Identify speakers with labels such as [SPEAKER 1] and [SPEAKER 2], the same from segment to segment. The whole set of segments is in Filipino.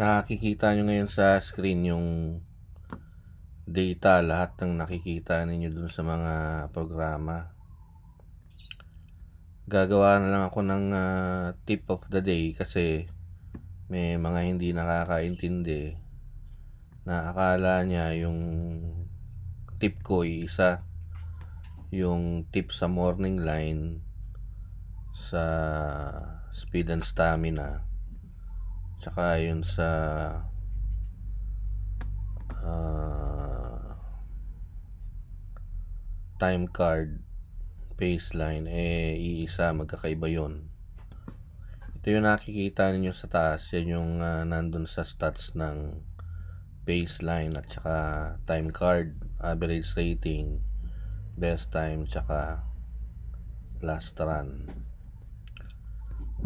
[SPEAKER 1] Nakikita nyo ngayon sa screen yung data, lahat ng nakikita ninyo dun sa mga programa. Gagawa na lang ako ng ah, tip of the day kasi may mga hindi nakakaintindi na akala niya yung tip ko ay isa yung tip sa morning line sa speed and stamina tsaka yun sa ah, time card baseline eh iisa magkakaiba yon ito yung nakikita ninyo sa taas. Yan yung ah, nandun sa stats ng baseline at saka time card average rating best time tsaka last run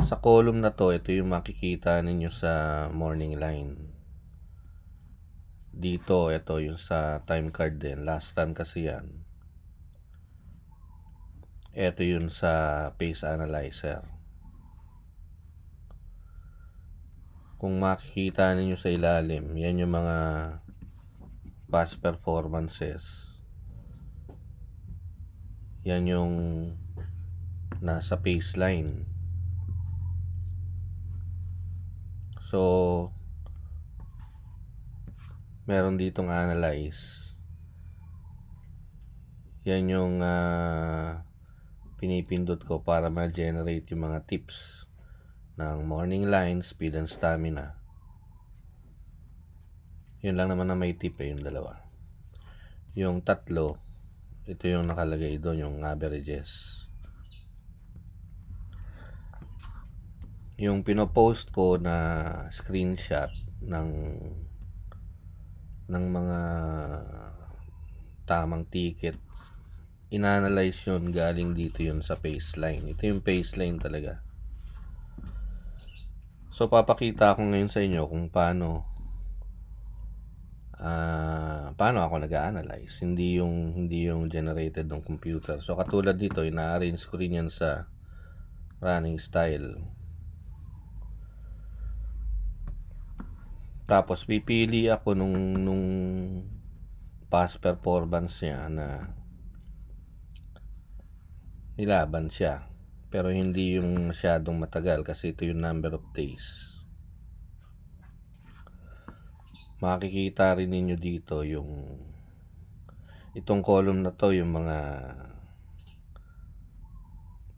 [SPEAKER 1] sa column na to, ito yung makikita ninyo sa morning line. Dito, ito yung sa time card din. Last run kasi yan. Ito yung sa pace analyzer. Kung makikita ninyo sa ilalim, yan yung mga past performances. Yan yung nasa pace line. So, meron ditong analyze. Yan yung ah, pinipindot ko para ma-generate yung mga tips ng morning line, speed and stamina. Yun lang naman na may tip eh, yung dalawa. Yung tatlo, ito yung nakalagay doon, yung averages. Yung pinopost ko na screenshot ng ng mga tamang ticket inanalyze yun galing dito yun sa baseline. Ito yung baseline talaga. So papakita ko ngayon sa inyo kung paano ah paano ako nag-analyze hindi yung hindi yung generated ng computer. So katulad dito ina-arrange ko rin yan sa running style Tapos pipili ako nung nung past performance niya na nilaban siya. Pero hindi yung masyadong matagal kasi ito yung number of days. Makikita rin ninyo dito yung itong column na to yung mga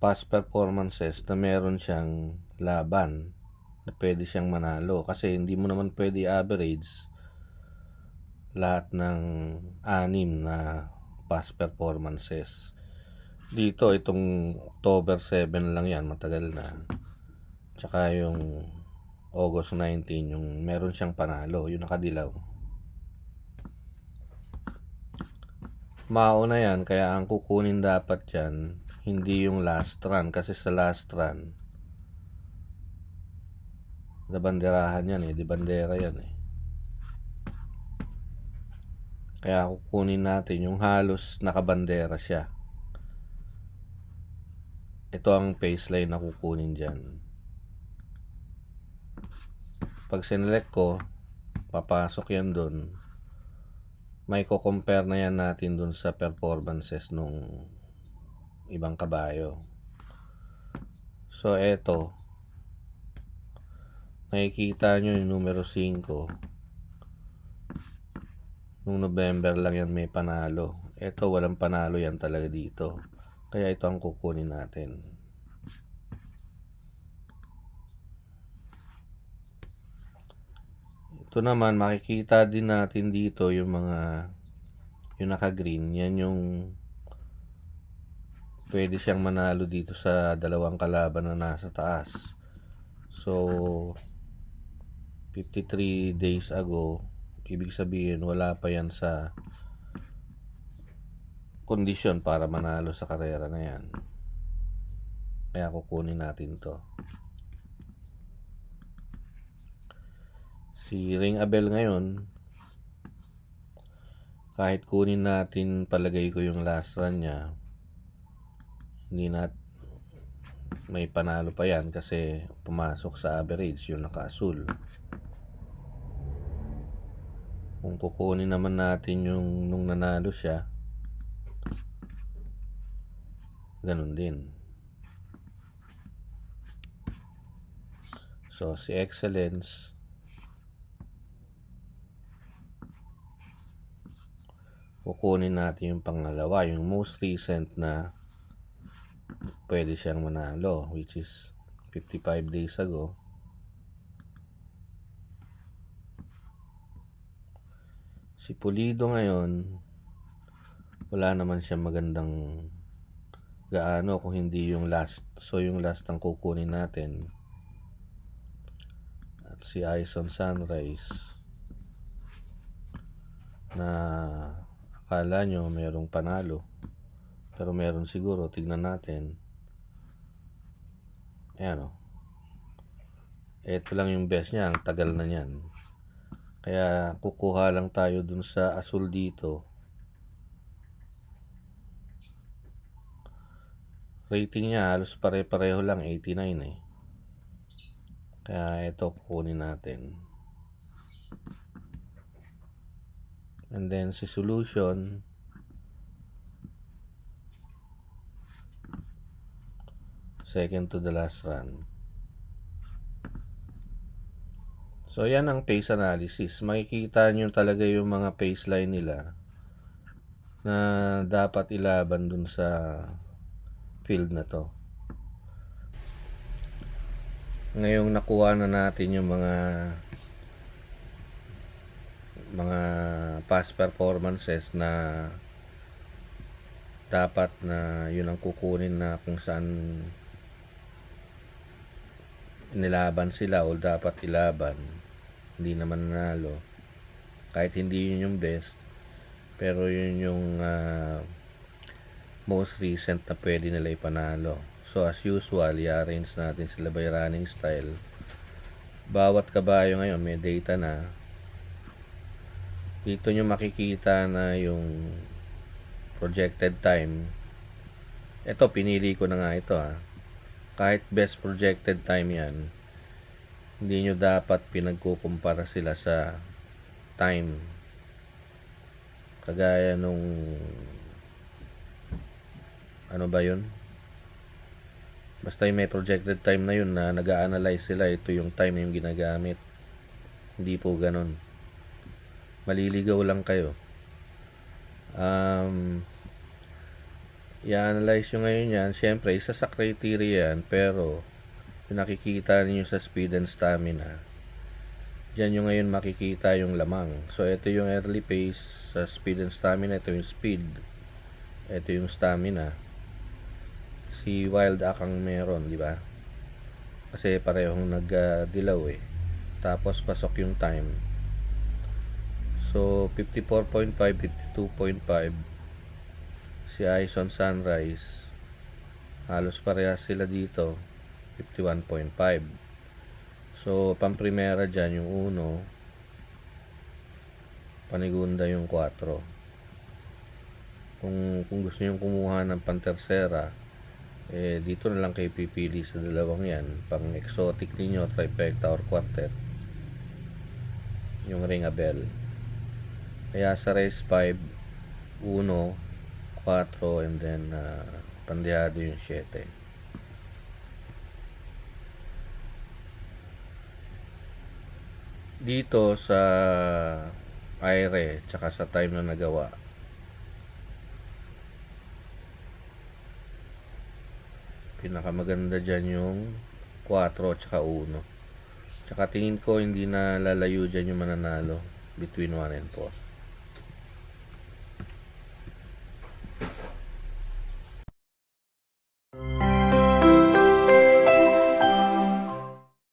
[SPEAKER 1] past performances na meron siyang laban na pwede siyang manalo. Kasi hindi mo naman pwede average lahat ng anim na past performances. Dito itong October 7 lang yan matagal na. Tsaka yung August 19 yung meron siyang panalo yung nakadilaw. Mauna yan kaya ang kukunin dapat yan hindi yung last run. Kasi sa last run na banderahan yan eh, di bandera yan eh. Kaya kukunin natin yung halos nakabandera siya. Ito ang baseline na kukunin dyan. Pag sinelect ko, papasok yan dun. May ko-compare na yan natin dun sa performances nung ibang kabayo. So, eto, makikita nyo yung numero 5 nung November lang yan may panalo. Ito walang panalo yan talaga dito. Kaya ito ang kukunin natin. Ito naman makikita din natin dito yung mga yung naka green yan yung pwede siyang manalo dito sa dalawang kalaban na nasa taas. So 53 days ago, ibig sabihin wala pa yan sa kondisyon para manalo sa karera na yan. Kaya kukunin natin to. Si Ring Abel ngayon, kahit kunin natin palagay ko yung last run niya, hindi na may panalo pa yan kasi pumasok sa average yung naka-asul. Kung kukunin naman natin yung nung nanalo siya, ganun din. So, si Excellence, kukunin natin yung pangalawa, yung most recent na pwede siyang manalo, which is 55 days ago. Si Pulido ngayon, wala naman siya magandang gaano kung hindi yung last. So, yung last ang kukunin natin. At si Ison Sunrise na akala nyo merong panalo. Pero meron siguro, tignan natin. Ayan o. Ito lang yung best niya, ang tagal na niyan. Kaya kukuha lang tayo dun sa asul dito. Rating niya halos pare-pareho lang 89 eh. Kaya ito kukunin natin. And then si solution second to the last run. So, yan ang pace analysis. Makikita nyo talaga yung mga pace line nila na dapat ilaban dun sa field na to. Ngayong nakuha na natin yung mga mga past performances na dapat na yun ang kukunin na kung saan nilaban sila o dapat ilaban hindi naman nanalo. Kahit hindi yun yung best pero yun yung uh, most recent na pwede nila ipanalo. So as usual i-arrange natin sila by running style. Bawat kabayo ngayon may data na. Dito nyo makikita na yung projected time. Ito pinili ko na nga ito ha kahit best projected time yan hindi nyo dapat pinagkukumpara sila sa time. Kagaya nung ano ba yun? Basta yung may projected time na yun na nag analyze sila ito yung time yung ginagamit. Hindi po ganun. Maliligaw lang kayo. Um, i-analyze nyo ngayon yan. Syempre isa sa criteria yan pero yung nakikita niyo sa speed and stamina dyan yung ngayon makikita yung lamang. So ito yung early pace sa speed and stamina ito yung speed ito yung stamina. Si wild akang meron di ba? Kasi parehong nag-dilaw uh, eh. Tapos pasok yung time. So 54.5 52.5 si Ison Sunrise halos parehas sila dito 51.5 so pamprimera dyan yung 1 panigunda yung 4 kung, kung gusto nyo kumuha ng pantersera eh dito na lang kayo pipili sa dalawang yan. Pang exotic ninyo trifecta or quartet. Yung ring a bell. Kaya sa race 5 1 4 and then uh, pandihado yung 7 dito sa aire tsaka sa time na nagawa. Pinakamaganda dyan yung 4 tsaka 1 tsaka tingin ko hindi na lalayo dyan yung mananalo between 1 and 4